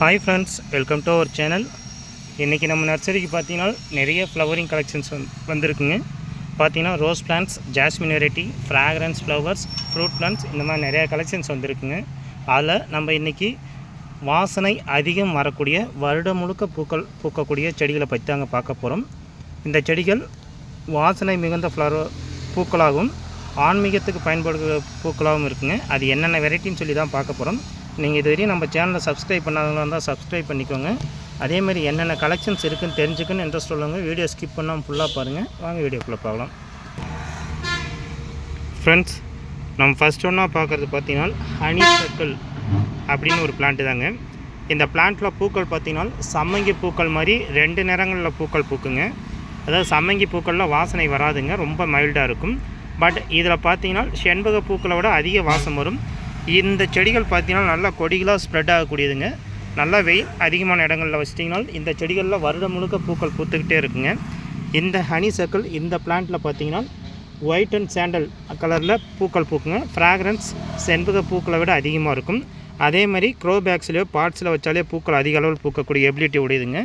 Hi friends welcome to our channel இன்றைக்கி நம்ம நர்சரிக்கு பார்த்தீங்கன்னா நிறைய ஃப்ளவரிங் கலெக்ஷன்ஸ் வந்து வந்திருக்குங்க. பார்த்தீங்கன்னா rose plants jasmine variety fragrance flowers fruit plants இந்த மாதிரி நிறையா கலெக்ஷன்ஸ் வந்திருக்குங்க. அதில் நம்ம இன்றைக்கி வாசனை அதிகம் வரக்கூடிய வருடம் முழுக்க பூக்கள் பூக்கக்கூடிய செடிகளை பற்றி தாங்க பார்க்க போகிறோம் இந்த செடிகள் வாசனை மிகுந்த ஃப்ளவர் பூக்களாகவும் ஆன்மீகத்துக்கு பயன்படுகிற பூக்களாகவும் இருக்குங்க. அது என்னென்ன வெரைட்டின்னு சொல்லி தான் பார்க்க போகிறோம் நீங்கள் இது வரையும் நம்ம சேனலை சப்ஸ்கிரைப் பண்ணாதவங்களாக இருந்தால் சப்ஸ்கிரைப் பண்ணிக்கோங்க. அதேமாதிரி என்னென்ன கலெக்ஷன்ஸ் இருக்குன்னு தெரிஞ்சுக்குன்னு இன்ட்ரெஸ்ட் உள்ளவங்க வீடியோ ஸ்கிப் பண்ணாமல் ஃபுல்லாக பாருங்கள் வாங்க வீடியோக்குள்ளே பார்க்கலாம் ஃப்ரெண்ட்ஸ் நம்ம ஃபஸ்ட் ஒன்றா பார்க்குறது பார்த்தீங்கன்னா ஹனி சர்க்கிள் அப்படின்னு ஒரு பிளான்ட்டு தாங்க. இந்த பிளான்ட்டில் பூக்கள் பார்த்தீங்கன்னா சம்மங்கி பூக்கள் மாதிரி ரெண்டு நிறங்களில் பூக்கள் பூக்குங்க. அதாவது சம்மங்கி பூக்களில் வாசனை வராதுங்க ரொம்ப மைல்டாக இருக்கும். பட் இதில் பார்த்தீங்கன்னா செண்பக பூக்களை விட அதிக வாசம் வரும். இந்த செடிகள் பார்த்தீங்கன்னா நல்லா கொடிகளாக ஸ்ப்ரெட் ஆகக்கூடியதுங்க. நல்லா வெயில் அதிகமான இடங்களில் வச்சிட்டிங்கன்னா இந்த செடிகளில் வருடம் முழுக்க பூக்கள் பூத்துக்கிட்டே இருக்குங்க. இந்த ஹனி சர்க்கிள் இந்த பிளான்ட்டில் பார்த்தீங்கன்னா ஒயிட் அண்ட் சாண்டல் கலரில் பூக்கள் பூக்குங்க. ஃப்ராக்ரன்ஸ் செண்பக பூக்களை விட அதிகமாக இருக்கும். அதே மாதிரி க்ரோ பேக்ஸ்லேயோ பாட்ஸில் வச்சாலே பூக்கள் அதிக அளவில் பூக்கக்கூடிய எபிலிட்டி உடையதுங்க.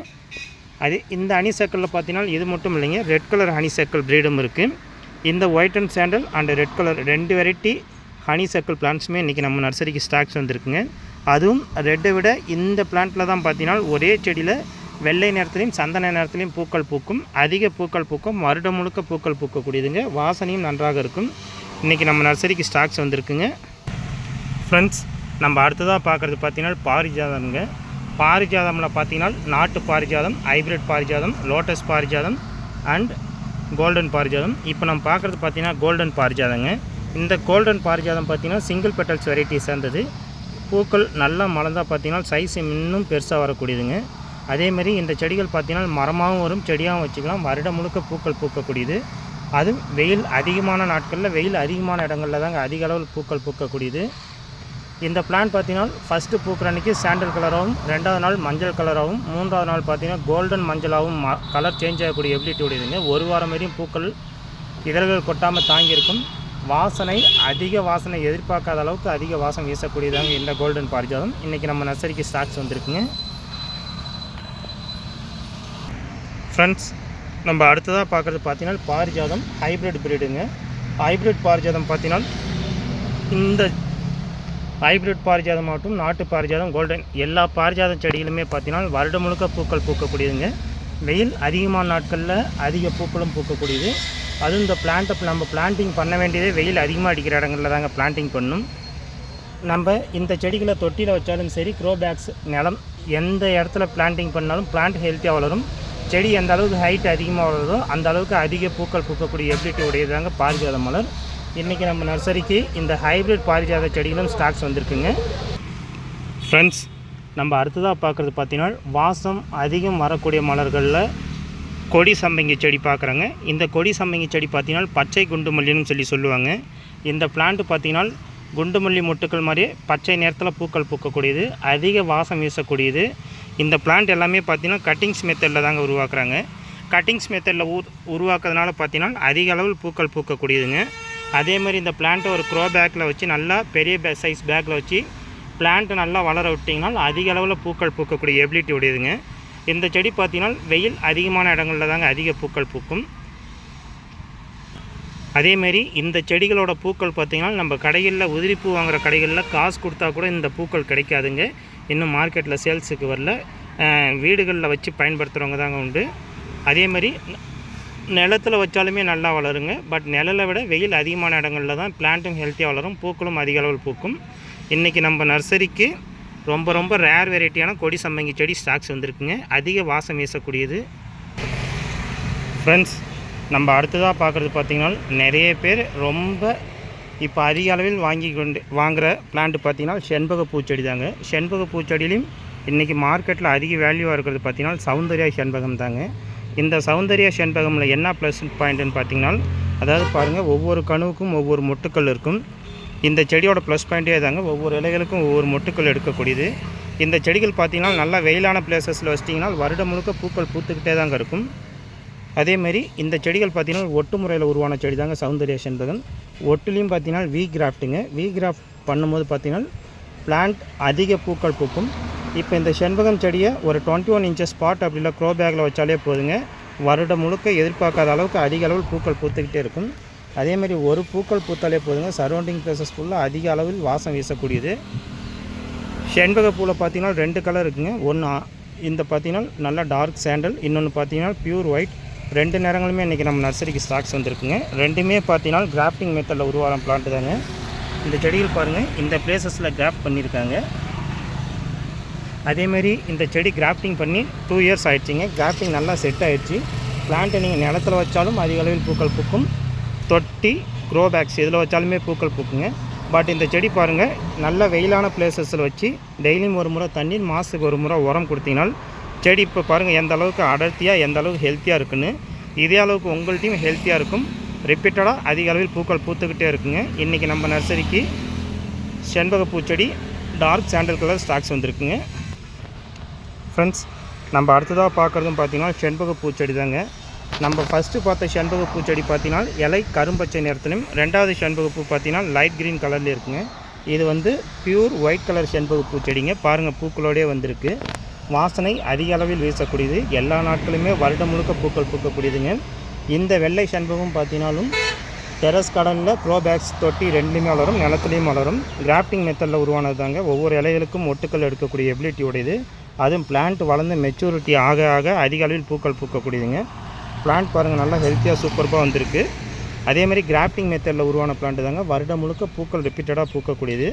அது இந்த ஹனி சர்க்கிளில் பார்த்தீங்கன்னா இது மட்டும் இல்லைங்க ரெட் கலர் ஹனி சர்க்கிள் ப்ரீடும் இருக்குது இந்த white and sandal and red colour ரெண்டு வெரைட்டி ஹனி சர்க்கிள் பிளான்ட்ஸுமே இன்றைக்கி நம்ம நர்சரிக்கு ஸ்டாக்ஸ் வந்திருக்குங்க. அதுவும் ரெட்டை விட இந்த பிளான்ட்டில் தான் பார்த்தீங்கன்னா ஒரே செடியில் வெள்ளை நேரத்துலையும் சந்தன நேரத்துலையும் பூக்கள் பூக்கும். அதிக பூக்கள் பூக்கும். வருடம் முழுக்க பூக்கள் பூக்கக்கூடியதுங்க. வாசனையும் நன்றாக இருக்கும். இன்றைக்கி நம்ம நர்சரிக்கு ஸ்டாக்ஸ் வந்திருக்குங்க. ஃப்ரெண்ட்ஸ் நம்ம அடுத்ததாக பார்க்குறது பார்த்தீங்கன்னா பாரிஜாதம்ங்க. பாரிஜாதமில் பார்த்தீங்கன்னா நாட்டு பாரிஜாதம் ஹைப்ரிட் பாரிஜாதம் லோட்டஸ் பாரிஜாதம் அண்ட் கோல்டன் பாரிஜாதம். இப்போ நம்ம பார்க்குறது பார்த்தீங்கன்னா கோல்டன் பாரிஜாதங்க இந்த கோல்டன் பாரிஜாதம் பார்த்தீங்கன்னா சிங்கிள் பெட்டல்ஸ் வெரைட்டி சேர்ந்தது. பூக்கள் நல்லா மலர்ந்தால் பார்த்தீங்கன்னா சைஸ் இன்னும் பெருசாக வரக்கூடியதுங்க. அதேமாதிரி இந்த செடிகள் பார்த்தீங்கன்னா மரமாகவும் வரும் செடியாகவும் வச்சுக்கலாம். வருடம் முழுக்க பூக்கள் பூக்கக்கூடியது. அதுவும் வெயில் அதிகமான நாட்களில் வெயில் அதிகமான இடங்களில் தாங்க அதிக அளவில் பூக்கள் பூக்கக்கூடியது. இந்த பிளான் பார்த்தீங்கன்னா ஃபஸ்ட்டு பூக்கிற அன்றைக்கி சாண்டல் கலராகவும் ரெண்டாவது நாள் மஞ்சள் கலராகவும் மூன்றாவது நாள் பார்த்தீங்கன்னா கோல்டன் மஞ்சளாகவும் ம கலர் சேஞ்ச் ஆகக்கூடிய எபிலிட்டி உடையதுங்க. ஒரு வாரம் வரையும் பூக்கள் இதழ்கள் கொட்டாமல் தாங்கியிருக்கும் வாசனை அதிக வாசனை எதிர்பார்க்காத அளவுக்கு அதிக வாசம் வீசக்கூடியதாங்க இந்த கோல்டன் பாரிஜாதம் இன்றைக்கி நம்ம நர்சரிக்கு ஸ்டாக்ஸ் வந்துருக்குங்க. ஃப்ரெண்ட்ஸ் நம்ம அடுத்ததாக பார்க்குறது பார்த்தீங்கன்னா பாரிஜாதம் ஹைப்ரிட் பிரீடுங்க ஹைப்ரிட் பாரிஜாதம் பார்த்தீங்கன்னா இந்த ஹைப்ரிட் பாரிஜாதம் ஆகட்டும் நாட்டு பாரிஜாதம் கோல்டன் எல்லா பாரிஜாதம் செடிகளுமே பார்த்தீங்கன்னா வருடம் முழுக்க பூக்கள் பூக்கக்கூடியதுங்க. வெயில் அதிகமான நாட்களில் அதிக பூக்களும் பூக்கக்கூடியது. அதுவும் இந்த பிளான்ட்டை நம்ம பிளான்ட்டிங் பண்ண வேண்டியதே வெயில் அதிகமாக அடிக்கிற இடங்களில் தாங்க பிளான்டிங் பண்ணும். நம்ம இந்த செடிகளை தொட்டியில் வச்சாலும் சரி க்ரோ பேக்ஸ் நிலம் எந்த இடத்துல பிளான்டிங் பண்ணாலும் பிளான்ட் ஹெல்த்தியாக வளரும். செடி எந்த அளவுக்கு ஹைட் அதிகமாக வளருதோ அந்த அளவுக்கு அதிக பூக்கள் பூக்கக்கூடிய எபிலிட்டி உடையதாங்க பாரிஜாத மலர். இன்றைக்கி நம்ம நர்சரிக்கு இந்த ஹைப்ரிட் பாரிஜாத செடிகளும் ஸ்டாக்ஸ் வந்திருக்குங்க. ஃப்ரெண்ட்ஸ் நம்ம அடுத்ததாக பார்க்குறது பார்த்தீங்கன்னா வாசம் அதிகம் வரக்கூடிய மலர்களில் கொடி சம்பங்கி செடி பார்க்குறேங்க. இந்த கொடி சம்பங்கி செடி பார்த்தீங்கன்னா பச்சை குண்டு மல்லின்னு சொல்லி சொல்லுவாங்க. இந்த பிளான்ட் பார்த்தீங்கன்னா குண்டு மல்லி மொட்டுக்கள் மாதிரியே பச்சை நேரத்தில் பூக்கள் பூக்கக்கூடியது அதிக வாசம் வீசக்கூடியது. இந்த பிளான்ட் எல்லாமே பார்த்தீங்கன்னா கட்டிங்ஸ் மெத்தடில் தாங்க உருவாக்குறாங்க. கட்டிங்ஸ் மெத்தடில் உரு உருவாக்குறதுனால பார்த்தீங்கன்னா அதிக அளவில் பூக்கள் பூக்கக்கூடியதுங்க. அதே மாதிரி இந்த பிளான்ட்டை ஒரு க்ரோ பேக்கில் வச்சு நல்லா பெரிய பே சைஸ் பேக்கில் வச்சு பிளான்ட்டு நல்லா வளர விட்டிங்கன்னா அதிக அளவில் பூக்கள் பூக்கக்கூடிய எபிலிட்டி உடையதுங்க. இந்த செடி பார்த்தீங்கன்னா வெயில் அதிகமான இடங்களில் தாங்க அதிக பூக்கள் பூக்கும். அதேமாரி இந்த செடிகளோட பூக்கள் பார்த்திங்கன்னா நம்ம கடைகளில் உதிரி பூ வாங்குகிற கடைகளில் காசு கொடுத்தா கூட இந்த பூக்கள் கிடைக்காதுங்க. இன்னும் மார்க்கெட்டில் சேல்ஸுக்கு வரல. வீடுகளில் வச்சு பயன்படுத்துகிறவங்க தாங்க உண்டு. அதேமாதிரி நிலத்தில் வச்சாலுமே நல்லா வளருங்க. பட் நிழலை விட வெயில் அதிகமான இடங்களில் தான் பிளான்ட்டும் ஹெல்த்தியாக வளரும். பூக்களும் அதிக அளவில் பூக்கும். இன்றைக்கி நம்ம நர்சரிக்கு ரொம்ப ரொம்ப ரேர் வெரைட்டியான கொடி சம்பங்கி செடி ஸ்டாக்ஸ் வந்திருக்குங்க. அதிக வாசம் வீசக்கூடியது. ஃப்ரெண்ட்ஸ் நம்ம அடுத்ததாக பார்க்குறது பார்த்திங்கன்னா நிறைய பேர் ரொம்ப இப்போ அதிக அளவில் வாங்கி கொண்டு வாங்குகிற பிளான்ட் பார்த்திங்கன்னா செண்பக பூச்செடி தாங்க செண்பக பூச்செடியிலையும் இன்றைக்கி மார்க்கெட்டில் அதிக வேல்யூவாக இருக்கிறது பார்த்திங்கன்னா சௌந்தர்யா செண்பகம் தாங்க. இந்த சௌந்தர்யா செண்பகமில் என்ன ப்ளஸ் பாயிண்ட்டுன்னு பார்த்தீங்கன்னா அதாவது பாருங்கள் ஒவ்வொரு கணுவுக்கும் ஒவ்வொரு மொட்டுக்கள் இருக்கும். இந்த செடியோட ப்ளஸ் பாயிண்ட்டே தாங்க ஒவ்வொரு இலைகளுக்கும் ஒவ்வொரு மொட்டுக்கள் எடுக்கக்கூடியது. இந்த செடிகள் பார்த்திங்கன்னா நல்லா வெயிலான பிளேசஸில் வச்சிட்டிங்கன்னா வருடம் முழுக்க பூக்கள் பூத்துக்கிட்டே தாங்க இருக்கும். அதேமாரி இந்த செடிகள் பார்த்திங்கன்னா ஒட்டு முறையில் உருவான செடி தாங்க சௌந்தர்ய செண்பகம். ஒட்டுலேயும் பார்த்தீங்கன்னா வி கிராஃப்ட்டுங்க வி கிராஃப்ட் பண்ணும்போது பார்த்தீங்கன்னா பிளான்ட் அதிக பூக்கள் பூக்கும். இப்போ இந்த செண்பகம் செடியை ஒரு டுவெண்ட்டி ஒன் இன்ச்சஸ் ஸ்பாட் அப்படி இல்லை க்ரோ பேக்கில் வச்சாலே போதுங்க. வருடம் முழுக்க எதிர்பார்க்காத அளவுக்கு அதிக அளவில் பூக்கள் பூத்துக்கிட்டே இருக்கும். அதேமாதிரி ஒரு பூக்கள் பூத்தாலே போதுங்க. சரௌண்டிங் பிளேசஸ் ஃபுல்லாக அதிக அளவில் வாசம் வீசக்கூடியது. செண்பக பூவில் பார்த்தீங்கன்னா ரெண்டு கலர் இருக்குங்க. ஒன்று இந்த பார்த்தீங்கன்னா நல்லா டார்க் சாண்டல் இன்னொன்று பார்த்தீங்கன்னா பியூர் ஒயிட் ரெண்டு நேரங்களுமே இன்றைக்கி நம்ம நர்சரிக்கு ஸ்டாக்ஸ் வந்துருக்குங்க. ரெண்டுமே பார்த்தீங்கன்னா கிராஃப்டிங் மெத்தடில் உருவான பிளான்ட் தாங்க. இந்த செடிகள் பாருங்கள் இந்த பிளேசஸில் கிராஃப்ட் பண்ணியிருக்காங்க அதேமாரி இந்த செடி கிராஃப்டிங் பண்ணி டூ இயர்ஸ் ஆயிடுச்சுங்க. கிராஃப்டிங் நல்லா செட் ஆகிடுச்சி பிளான்ட்டை நீங்கள் நிலத்தில் வச்சாலும் அதிக அளவில் பூக்கள் பூக்கும். தொட்டி க்ரோ பேக்ஸ் இதில் வச்சாலுமே பூக்கள் பூக்குங்க. பட் இந்த செடி பாருங்கள் நல்ல வெயிலான பிளேசஸில் வச்சு டெய்லியும் ஒரு முறை தண்ணீர் மாதத்துக்கு ஒரு முறை உரம் கொடுத்தீங்கனால் செடி இப்போ பாருங்கள் எந்த அளவுக்கு அடர்த்தியாக எந்த அளவுக்கு ஹெல்த்தியாக இருக்குன்னு. இதே அளவுக்கு உங்கள்கிட்டையும் ஹெல்த்தியாக இருக்கும். ரிப்பீட்டடாக அதிக அளவில் பூக்கள் பூத்துக்கிட்டே இருக்குங்க. இன்றைக்கி நம்ம நர்சரிக்கு செண்பக பூச்செடி டார்க் சாண்டல் கலர் ஸ்டாக்ஸ் வந்திருக்குங்க. ஃப்ரெண்ட்ஸ் நம்ம அடுத்ததாக பார்க்குறதும் பார்த்திங்கன்னா செண்பக பூச்செடி தாங்க நம்ம ஃபஸ்ட்டு பார்த்த செண்பக பூச்செடி பார்த்தீங்கன்னா இலை கரும்பச்சை நிறத்துலையும் ரெண்டாவது செண்பக பூ பார்த்தீங்கன்னா லைட் க்ரீன் கலரில் இருக்குங்க. இது வந்து பியூர் ஒயிட் கலர் செண்பக பூச்செடிங்க. பாருங்கள் பூக்களோடே வந்திருக்கு. வாசனை அதிக அளவில் வீசக்கூடியது. எல்லா நாட்களுமே வருடம் முழுக்க பூக்கள் பூக்கக்கூடியதுங்க. இந்த வெள்ளை செண்பகம் பார்த்தீங்கன்னாலும் டெரஸ் கடனில் க்ரோ பேக்ஸ் தொட்டி ரெண்டுலேயுமே வளரும் நிலத்துலையும் வளரும். கிராஃப்டிங் மெத்தடில் உருவானது தாங்க ஒவ்வொரு இலைகளுக்கும் ஒட்டுக்கள் எடுக்கக்கூடிய எபிலிட்டி உடையது. அதுவும் பிளான்ட் வளர்ந்து மெச்சூரிட்டி ஆக ஆக அதிக அளவில் பூக்கள் பூக்கக்கூடியதுங்க. பிளான்ட் பாருங்கள் நல்லா ஹெல்த்தியாக சூப்பர்பாக வந்திருக்கு. அதேமாதிரி கிராஃப்டிங் மெத்தடில் உருவான பிளான்ட் தாங்க. வருடம் முழுக்க பூக்கள் ரிப்பீட்டடாக பூக்கக்கூடியது.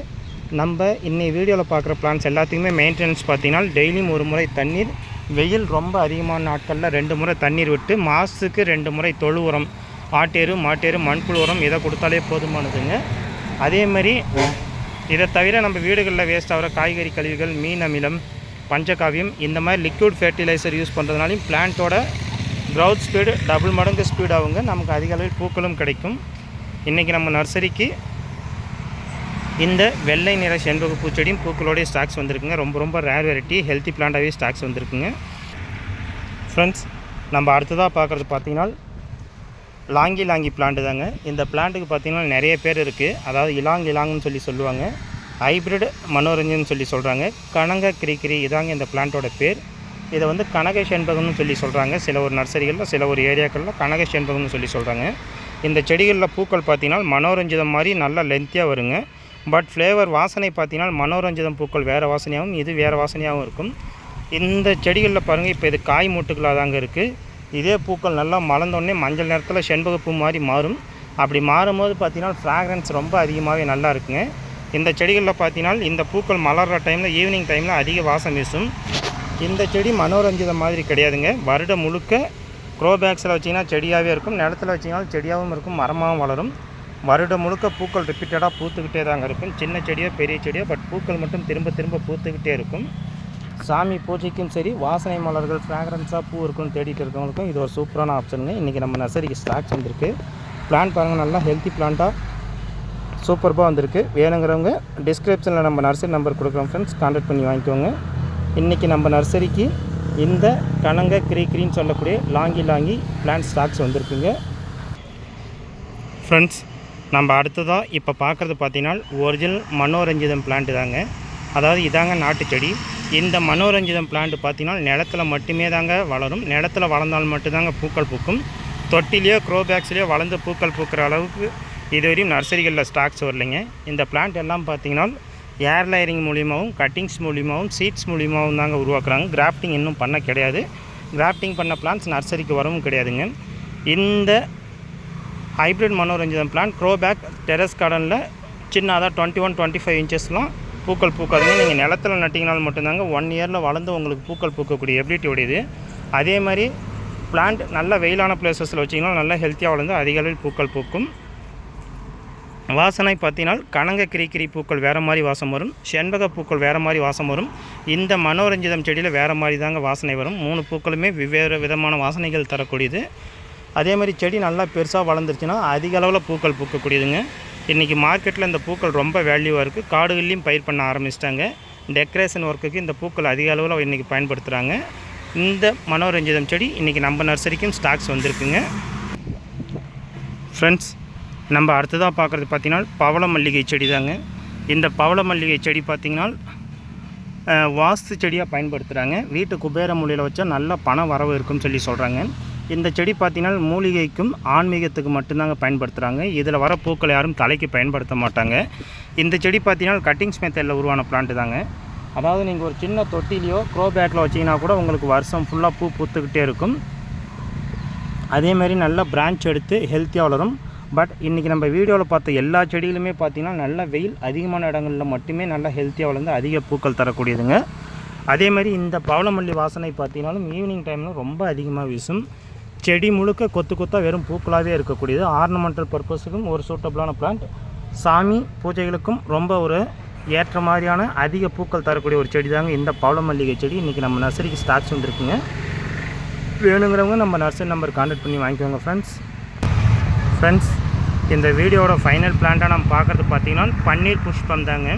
நம்ம இன்னை வீடியோவில் பார்க்குற பிளான்ஸ் எல்லாத்துக்குமே மெயின்டெனன்ஸ் பார்த்தீங்கன்னா டெய்லியும் ஒரு முறை தண்ணீர் வெயில் ரொம்ப அதிகமான நாட்களில் ரெண்டு முறை தண்ணீர் விட்டு மாதத்துக்கு ரெண்டு முறை தொழு உரம் ஆட்டேரு மாட்டேரு மண்புழு உரம் இதை கொடுத்தாலே போதுமானதுங்க. அதேமாதிரி இதை தவிர நம்ம வீடுகளில் வேஸ்ட் ஆகிற காய்கறி கழிவுகள் மீன் அமிலம் பஞ்சகாவியம் இந்த மாதிரி லிக்விட் ஃபெர்டிலைசர் யூஸ் பண்ணுறதுனாலையும் பிளான்ட்டோட க்ரௌத் ஸ்பீடு டபுள் மடங்கு ஸ்பீட் ஆகுங்க. நமக்கு அதிக அளவில் பூக்களும் கிடைக்கும். இன்றைக்கி நம்ம நர்சரிக்கு இந்த வெள்ளை நிற செண்பக பூச்செடியும் பூக்களோடைய ஸ்டாக்ஸ் வந்திருக்குங்க. ரொம்ப ரொம்ப ரேர் வெரைட்டி ஹெல்த்தி பிளான்டாகவே ஸ்டாக்ஸ் வந்திருக்குங்க. ஃப்ரெண்ட்ஸ் நம்ம அடுத்ததாக பார்க்குறது பார்த்திங்கன்னா லாங்கி லாங்கி பிளான்ட் தாங்க. இந்த பிளான்ட்டுக்கு பார்த்தீங்கன்னா நிறைய பேர் இருக்குது அதாவது இலாங் இலாங்னு சொல்லி சொல்லுவாங்க. ஹைப்ரிட் மனோரஞ்சன் சொல்லி சொல்கிறாங்க கனக கிரிக்கிரி இதாங்க இந்த பிளான்ட்டோட பேர். இதை வந்து கனக செண்பகம்னு சொல்லி சொல்கிறாங்க சில ஒரு நர்சரிகளில் சில ஒரு ஏரியாக்களில் கனக செண்பகம்னு சொல்லி சொல்கிறாங்க இந்த செடிகளில் பூக்கள் பார்த்தீங்கன்னா மனோரஞ்சிதம் மாதிரி நல்லா லென்த்தியாக வருங்க. பட் ஃப்ளேவர் வாசனை பார்த்தீங்கன்னா மனோரஞ்சிதம் பூக்கள் வேறு வாசனையாகவும் இது வேறு வாசனையாகவும் இருக்கும். இந்த செடிகளில் பாருங்கள் இப்போ இது காய் மூட்டுகளாக தாங்க இருக்குது இதே பூக்கள் நல்லா மலர்ந்தோடனே மஞ்சள் நேரத்தில் செண்பகப்பூ மாதிரி மாறும். அப்படி மாறும்போது பார்த்தீங்கன்னா ஃப்ராக்ரன்ஸ் ரொம்ப அதிகமாகவே நல்லா இருக்குங்க. இந்த செடிகளில் பார்த்தீங்கன்னா இந்த பூக்கள் மலர்கிற டைமில் ஈவினிங் டைமில் அதிக வாசம் வீசும். இந்த செடி மனோரஞ்சிதம் மாதிரி கிடையாதுங்க. வருடம் முழுக்க க்ரோ பேக்ஸில் வச்சிங்கன்னா செடியாகவே இருக்கும். நிலத்தில் வச்சிங்கனாலும் செடியாகவும் இருக்கும் மரமாகவும் வளரும். வருடம் முழுக்க பூக்கள் ரிப்பீட்டடாக பூத்துக்கிட்டே தாங்க இருக்கும். சின்ன செடியோ பெரிய செடியோ பட் பூக்கள் மட்டும் திரும்ப திரும்ப பூத்துக்கிட்டே இருக்கும். சாமி பூஜைக்கும் சரி வாசனை மலர்கள் ஃப்ராக்ரன்ஸாக பூ இருக்குன்னு தேடிட்டு இருக்கவங்களுக்கும் இது ஒரு சூப்பரான ஆப்ஷனுங்க. இன்றைக்கி நம்ம நர்சரிக்கு ஸ்டாக்ஸ் வந்திருக்கு. பிளான் பாருங்கள் நல்லா ஹெல்த்தி பிளான்ட்டாக சூப்பர்பாக வந்திருக்கு. வேணுங்கிறவங்க டிஸ்கிரிப்ஷனில் நம்ம நர்சரி நம்பர் கொடுக்குறோம் ஃப்ரெண்ட்ஸ் கான்டாக்ட் பண்ணி வாங்கிக்கோங்க. இன்றைக்கி நம்ம நர்சரிக்கு இந்த கனங்க கிரிக்கிரின்னு சொல்லக்கூடிய லாங்கி லாங்கி பிளான்ட் ஸ்டாக்ஸ் வந்திருக்குங்க. ஃப்ரெண்ட்ஸ் நம்ம அடுத்ததாக இப்போ பார்க்குறது பார்த்தீங்கன்னா ஒரிஜினல் மனோரஞ்சிதம் பிளான்ட் தாங்க. அதாவது இதாங்க நாட்டு செடி. இந்த மனோரஞ்சிதம் பிளான்ட் பார்த்தீங்கன்னா நிலத்துல மட்டுமே தாங்க வளரும். நிலத்துல வளர்ந்தால் மட்டும்தாங்க பூக்கள் பூக்கும். தொட்டிலேயோ க்ரோ பேக்ஸ்லேயோ வளர்ந்து பூக்கள் பூக்கிற அளவுக்கு இதுவரையும் நர்சரிகளில் ஸ்டாக்ஸ் வரலைங்க. இந்த பிளான்ட் எல்லாம் பார்த்தீங்கன்னா ஏர் லைரிங் மூலியமாகவும் கட்டிங்ஸ் மூலியமாகவும் சீட்ஸ் மூலியமாகவும் தாங்க உருவாக்குறாங்க. கிராஃப்டிங் இன்னும் பண்ண கிடையாது. கிராஃப்டிங் பண்ண பிளான்ஸ் நர்சரிக்கு வரவும் கிடையாதுங்க. இந்த ஹைப்ரிட் மனோரஞ்சிதம் பிளான் க்ரோபேக் டெரஸ் கார்டனில் சின்னதாக டுவெண்ட்டி ஒன் டுவெண்ட்டி ஃபைவ் இன்ச்சஸ்லாம் பூக்கள் பூக்காதுங்க. நீங்கள் நிலத்தில் நட்டிங்கனால் மட்டும்தாங்க ஒன் இயரில் வளர்ந்து உங்களுக்கு பூக்கள் பூக்கக்கூடிய எபிலிட்டி உடையது அதே மாதிரி பிளான்ட் நல்ல வெயிலான பிளேசஸில் வச்சிங்கன்னா நல்லா ஹெல்த்தியாக வளர்ந்து அதிக அளவில் பூக்கள் பூக்கும். வாசனை பார்த்தீங்கன்னா கனக கிரிக்கிரி பூக்கள் வேறு மாதிரி வாசம் வரும். செண்பக பூக்கள் வேறு மாதிரி வாசம் வரும். இந்த மனோரஞ்சிதம் செடியில் வேறு மாதிரி தாங்க வாசனை வரும். மூணு பூக்களுமே வெவ்வேறு விதமான வாசனைகள் தரக்கூடியது. அதே மாதிரி செடி நல்லா பெருசாக வளர்ந்துருச்சுன்னா அதிக அளவில் பூக்கள் பூக்கக்கூடியதுங்க. இன்றைக்கி மார்க்கெட்டில் இந்த பூக்கள் ரொம்ப வேல்யூவாக இருக்குது காடுகள்லையும் பயிர் பண்ண ஆரம்பிச்சிட்டாங்க. டெக்கரேஷன் ஒர்க்குக்கு இந்த பூக்கள் அதிக அளவில் இன்றைக்கி பயன்படுத்துகிறாங்க இந்த மனோரஞ்சிதம் செடி இன்றைக்கி நம்ம நர்சரிக்கும் ஸ்டாக்ஸ் வந்திருக்குங்க. ஃப்ரெண்ட்ஸ் நம்ம அடுத்ததாக பார்க்குறது பார்த்திங்கன்னா பவள மல்லிகை செடி தாங்க இந்த பவள மல்லிகை செடி பார்த்திங்கன்னா வாஸ்து செடியாக பயன்படுத்துகிறாங்க வீட்டு குபேர மூலையில் வச்சா நல்ல பண வரவு இருக்குன்னு சொல்லி சொல்கிறாங்க இந்த செடி பார்த்தீங்கன்னா மூலிகைக்கும் ஆன்மீகத்துக்கு மட்டும்தாங்க பயன்படுத்துகிறாங்க இதில் வர பூக்களை யாரும் தலைக்கு பயன்படுத்த மாட்டாங்க. இந்த செடி பார்த்திங்கன்னா கட்டிங்ஸ் மெத்தடில் உருவான பிளான்ட் தாங்க. அதாவது நீங்கள் ஒரு சின்ன தொட்டிலையோ க்ரோ பேக்கில் வச்சிங்கன்னா கூட உங்களுக்கு வருஷம் ஃபுல்லாக பூ பூத்துக்கிட்டே இருக்கும். அதேமாரி நல்ல பிரான்ச் எடுத்து ஹெல்த்தியாக வளரும். பட் இன்றைக்கி நம்ம வீடியோவில் பார்த்த எல்லா செடிகளுமே பார்த்திங்கன்னா நல்ல வெயில் அதிகமான இடங்களில் மட்டுமே நல்லா ஹெல்த்தியாக வளர்ந்து அதிக பூக்கள் தரக்கூடியதுங்க. அதேமாதிரி இந்த பவளமல்லி வாசனை பார்த்தீங்கன்னாலும் ஈவினிங் டைமில் ரொம்ப அதிகமாக வீசும். செடி முழுக்க கொத்து கொத்தாக வெறும் பூக்களாகவே இருக்கக்கூடியது. ஆர்னமெண்டல் பர்பஸுக்கும் ஒரு சூட்டபிளான பிளான்ட் சாமி பூஜைகளுக்கும் ரொம்ப ஒரு ஏற்ற மாதிரியான அதிக பூக்கள் தரக்கூடிய ஒரு செடி தாங்க இந்த பவளமல்லிகை செடி. இன்றைக்கி நம்ம நர்சரிக்கு ஸ்டாக்ஸ் வந்துருக்குங்க. வேணுங்கிறவங்க நம்ம நர்சரி நம்பர் கான்டாக்ட் பண்ணி வாங்கிக்கோங்க ஃப்ரெண்ட்ஸ் ஃப்ரெண்ட்ஸ் இந்த வீடியோட ஃபைனல் பிளான்ட்டாக நம்ம பார்க்குறது பார்த்திங்கன்னா பன்னீர் புஷ்பம் தாங்க.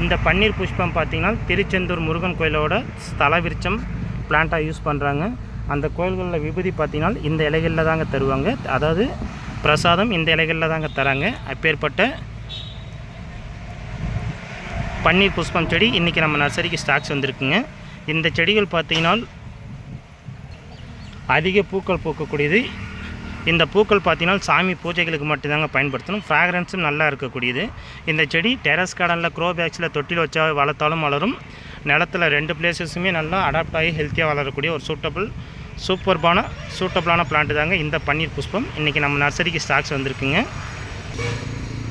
இந்த பன்னீர் புஷ்பம் பார்த்தீங்கன்னா திருச்செந்தூர் முருகன் கோயிலோட ஸ்தல விருச்சம் பிளான்ட்டாக யூஸ் பண்ணுறாங்க அந்த கோயில்களில் விபூதி பார்த்திங்கன்னா இந்த இலைகளில் தாங்க தருவாங்க. அதாவது பிரசாதம் இந்த இலைகளில் தாங்க தராங்க. அப்பேற்பட்ட பன்னீர் புஷ்பம் செடி இன்றைக்கி நம்ம நர்சரிக்கு ஸ்டாக்ஸ் வந்திருக்குங்க. இந்த செடிகள் பார்த்தீங்கன்னா அதிக பூக்கள் பூக்கக்கூடியது. இந்த பூக்கள் பார்த்தீங்கன்னா சாமி பூஜைகளுக்கு மட்டும்தாங்க பயன்படுத்தணும். ஃப்ராக்ரன்ஸும் நல்லா இருக்கக்கூடியது. இந்த செடி டெரஸ் கார்டனில் க்ரோ பேக்ஸில் தொட்டில் வச்சா வளர்த்தாலும் வளரும். நிலத்துல ரெண்டு பிளேசஸுமே நல்லா அடாப்ட் ஆகி ஹெல்த்தியாக வளரக்கூடிய ஒரு சூட்டபிள் சூப்பர்பான சூட்டபிளான பிளான்ட் தாங்க இந்த பன்னீர் புஷ்பம். இன்றைக்கி நம்ம நர்சரிக்கு ஸ்டாக்ஸ் வந்திருக்குங்க.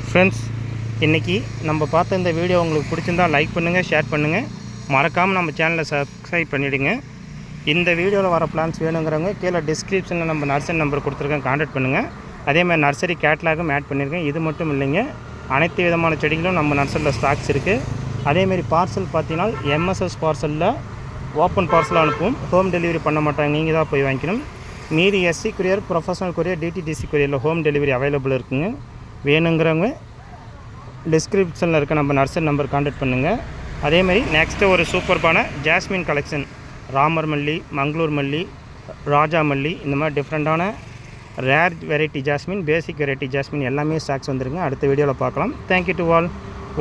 ஃப்ரெண்ட்ஸ் இன்றைக்கி நம்ம பார்த்த இந்த வீடியோ உங்களுக்கு பிடிச்சிருந்தா லைக் பண்ணுங்கள் ஷேர் பண்ணுங்கள் மறக்காமல் நம்ம சேனலை சப்ஸ்கிரைப் பண்ணிவிடுங்க இந்த வீடியோவில் வர பிளான்ஸ் வேணுங்கிறவங்க கீழே டிஸ்கிரிப்ஷனில் நம்ம நர்சரி நம்பர் கொடுத்துருக்கேன். காண்டாக்ட் பண்ணுங்கள் அதே மாதிரி நர்சரி கேட்லாகும் ஆட் பண்ணியிருக்கேன் இது மட்டும் இல்லைங்க. அனைத்து விதமான செடிகளும் நம்ம நர்சரியில் ஸ்டாக்ஸ் இருக்குது அதேமாரி பார்சல் பார்த்தீங்கன்னா எம்எஸ்எஸ் பார்சலில் ஓப்பன் பார்சல் அனுப்புவோம். ஹோம் டெலிவரி பண்ண மாட்டாங்க. நீங்கள் தான் போய் வாங்கிக்கணும். மீதி SC courier professional courier DTDC கொரியரில் home delivery available இருக்குங்க. வேணுங்கிறவங்க டிஸ்கிரிப்ஷனில் இருக்க நம்ம நர்சரி நம்பர் காண்டாக்ட் பண்ணுங்கள் அதேமாதிரி நெக்ஸ்ட்டு ஒரு சூப்பர்பான ஜாஸ்மின் கலெக்ஷன் ராமர் மல்லி மங்களூர் மல்லி ராஜா மல்லி இந்த மாதிரி டிஃப்ரெண்ட்டான rare variety jasmine basic variety jasmine எல்லாமே ஸ்டாக்ஸ் வந்துருங்க. அடுத்த வீடியோவில் பார்க்கலாம். Thank you to all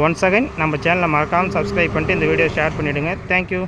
once again நம்ம சேனலை மறக்காமல் சப்ஸ்கிரைப் பண்ணிட்டு இந்த வீடியோ ஷேர் பண்ணிவிடுங்க தேங்க்யூ